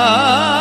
啊。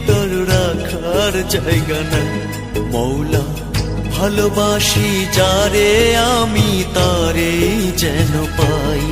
ভিতর রাখার জায়গা না মৌলা ভালোবাসি যারে আমি তারে যেন পাই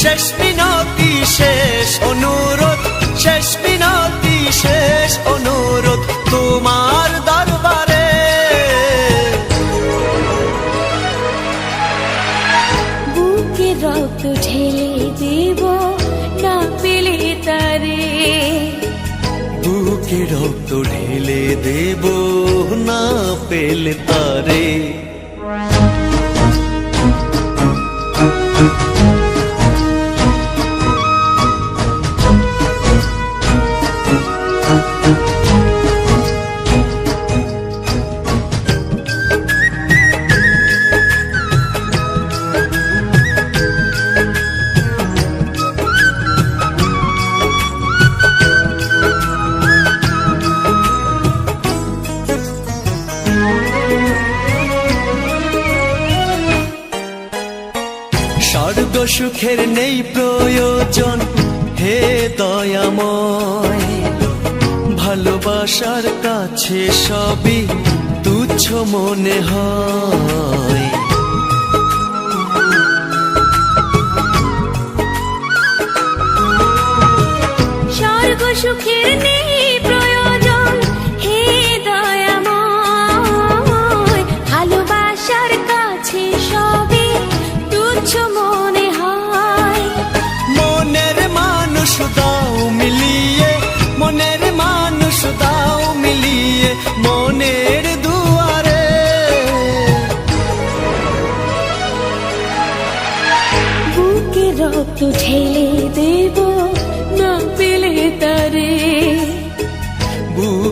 শেষ মিনতি শেষ অনুরোধ শেষ মিনতি শেষ অনুরোধ তোমার দরবারে। বুকে রক্ত ঢেলে দেব না পেলে তারে। বুকে রক্ত ঢেলে দেব না পেলে তারে। সুখের নেই প্রয়োজন হে দয়াময়। ভালোবাসার কাছে সবই তুচ্ছ মনে হয়।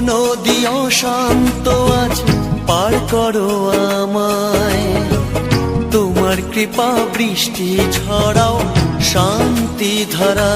নদী অশান্ত আজ পার করো আমায়। তোমার কৃপা বৃষ্টি ছড়াও শান্তি ধারা।